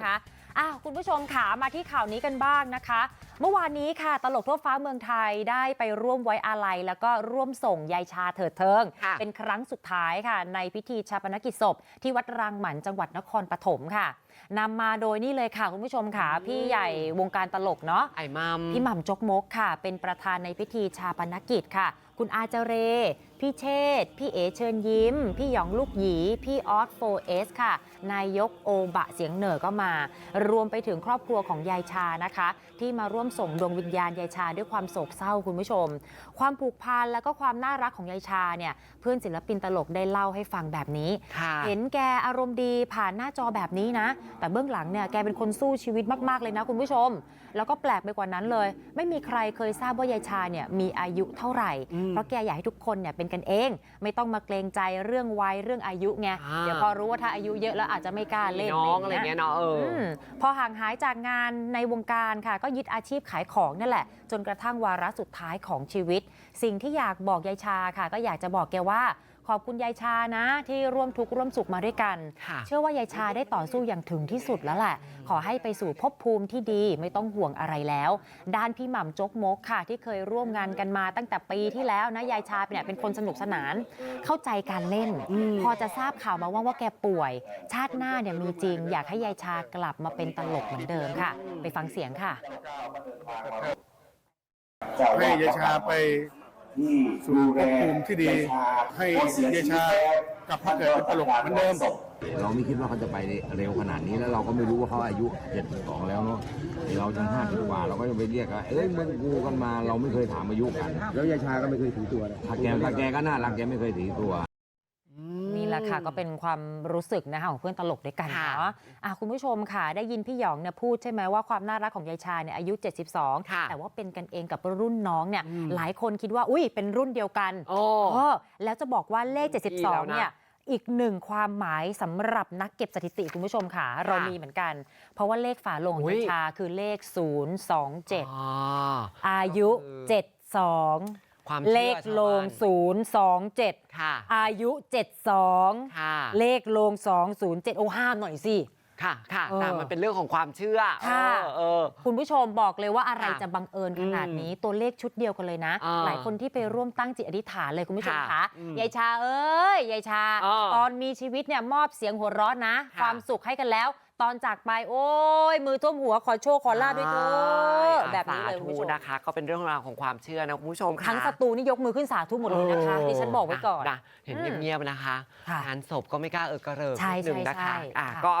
นะคะอะคุณผู้ชมค่ะมาที่ข่าวนี้กันบ้างนะคะ เมื่อวานนี้ค่ะ ตลกทั่วฟ้าเมืองไทยได้ไปร่วมไว้อาลัย แล้วก็ร่วมส่งยายชาเถิดเทิงค่ะเป็นครั้งสุดท้ายค่ะ ในพิธีชาปนกิจศพ ที่วัดรังหมันจังหวัดนครปฐมค่ะนำมาโดยนี่เลยค่ะ คุณผู้ชมค่ะ พี่ใหญ่วงการตลกเนาะไอ้มัมพี่หม่ำจกมกค่ะ เป็นประธานในพิธีชาปนกิจค่ะ คุณอาเจเร พี่เชษฐ์พี่เอเชิญยิ้ม พี่หยองลูกหยี พี่ออสโฟเอสค่ะ นายกโอบะเสียงเหนือก็มา รวมไปถึงครอบครัวของยายชานะคะ ที่มาร่วมส่งดวงวิญญาณยายชาด้วยความโศกเศร้าคุณผู้ชม ความผูกพันแล้วก็ความน่ารักของยายชาเนี่ยเพื่อนศิลปินตลกได้เล่าให้ฟังแบบนี้ค่ะเห็นแกอารมณ์ดีผ่านหน้าจอแบบนี้นะ แต่เบื้องหลังเนี่ยแกเป็นคนสู้ชีวิตมากๆเลยนะคุณผู้ชม แล้วก็แปลกไปกว่านั้นเลย ไม่มีใครเคยทราบว่ายายชาเนี่ยมีอายุเท่าไหร่อืมเพราะแกอยากให้ทุกคนเนี่ยเป็นกันเอง ไม่ต้องมาเกรงใจเรื่องวัยเรื่องอายุไงอ่าเดี๋ยวพอรู้ว่าถ้าอายุเยอะแล้วอาจจะไม่กล้าเล่นน้องอะไรเงี้ยเนาะเอออมพอห่างหายจากงานในวงการค่ะ ก็ยึดอาชีพขายของนั่นแหละ จนกระทั่งวาระสุดท้ายของชีวิต สิ่งที่อยากบอกยายชาค่ะ ก็อยากจะบอกแกว่า ขอบคุณยายชานะที่ร่วมทุกข์ร่วมสุขมาด้วยกันค่ะเชื่อว่ายายชาได้ต่อสู้อย่างถึงที่สุดแล้วแหละขอให้ไปสู่ภพภูมิที่ดีไม่ต้องห่วงอะไรแล้ว ด้านพี่หม่ำจกมกค่ะ ที่เคยร่วมงานกันมาตั้งแต่ปีที่แล้วนะยายชาเนี่ยเป็นคนสนุกสนาน เข้าใจการเล่น พอจะทราบข่าวมาว่าว่าแกป่วย ชาติหน้าเนี่ยมีจริง อยากให้ยายชากลับมาเป็นตลกเหมือนเดิมค่ะ ไปฟังเสียงค่ะให้ยายชาไป สู่ภพภูมิที่ดีให้ยายชากลับมาเกิดเป็นตลกเหมือนเดิมเราไม่คิดว่าเขาจะไปเร็วขนาดนี้แล้วเราก็ไม่รู้ว่าเขาอายุ72แล้วเนาะเราจังห้าสิบกว่าเราก็จะไปเรียกว่าเอ้ยมึงกูกันมาเราไม่เคยถามอายุกัน แล้วยายชาก็ไม่เคยถือตัวเลยถ้าแกถ้าแกก็น่ารักแกไม่เคยถือตัวนี่ แหละค่ะก็เป็นความรู้สึกนะคะของเพื่อนตลกด้วยกันค่ะเนาะอะคุณผู้ชมค่ะ ได้ยินพี่หยองเนี่ยพูดใช่ไหมว่าความน่ารักของยายชาเนี่ยอายุ 72ค่ะแต่ว่าเป็นกันเองกับรุ่นน้องเนี่ยอืมหลายคนคิดว่าอุ้ยเป็นรุ่นเดียวกันโอ้เออแล้วจะบอกว่าเลขดีแล้ว72นะเนี่ยอีกหนึ่งความหมายสำหรับนักเก็บสถิติคุณผู้ชมค่ะ เรามีเหมือนกัน เพราะว่าเลขฝาโลงของอุ๊ยยายชาคือเลข 027อ๋ออายุคือ72 ความชื่อเลขโลง ชาวบ้าน 027 ค่ะ อายุ 72 ค่ะ เลขโลง 207 โอ้ห้ามหน่อยสิ ค่ะ ค่ะ เออแต่มันเป็นเรื่องของความเชื่อค่ะเออเออ คุณผู้ชมบอกเลยว่าอะไรค่ะจะบังเอิญขนาดนี้ตัวเลขชุดเดียวกันเลยนะ อ่าหลายคนที่ไปร่วมตั้งจิตอธิษฐานเลยคุณผู้ชมค่ะคะอืมยายชาเอ้ยยายชา อ่าตอนมีชีวิตเนี่ยมอบเสียงหัวเราะนะ ค่ะ ความสุขให้กันแล้ว ตอนจากไปโอ้ย มือท่วมหัวขอโชคขอลาบด้วยเถอใช่ะอะแบบนี้เลยสาคุณธุผู้ชมนะคะก็เป็นเรื่องราวของความเชื่อนะคุณผู้ชมค่ะทั้งสตูนี่ยกมือขึ้นสาธุหมดเลยนะคะที่ฉันบอกไว้ก่อนนะเห็นอืมเงียบๆนะคะค่ะงานศพก็ไม่กล้าเออกระเริกใช่นิดนึงใช่นะคะใช่อะค่ะก็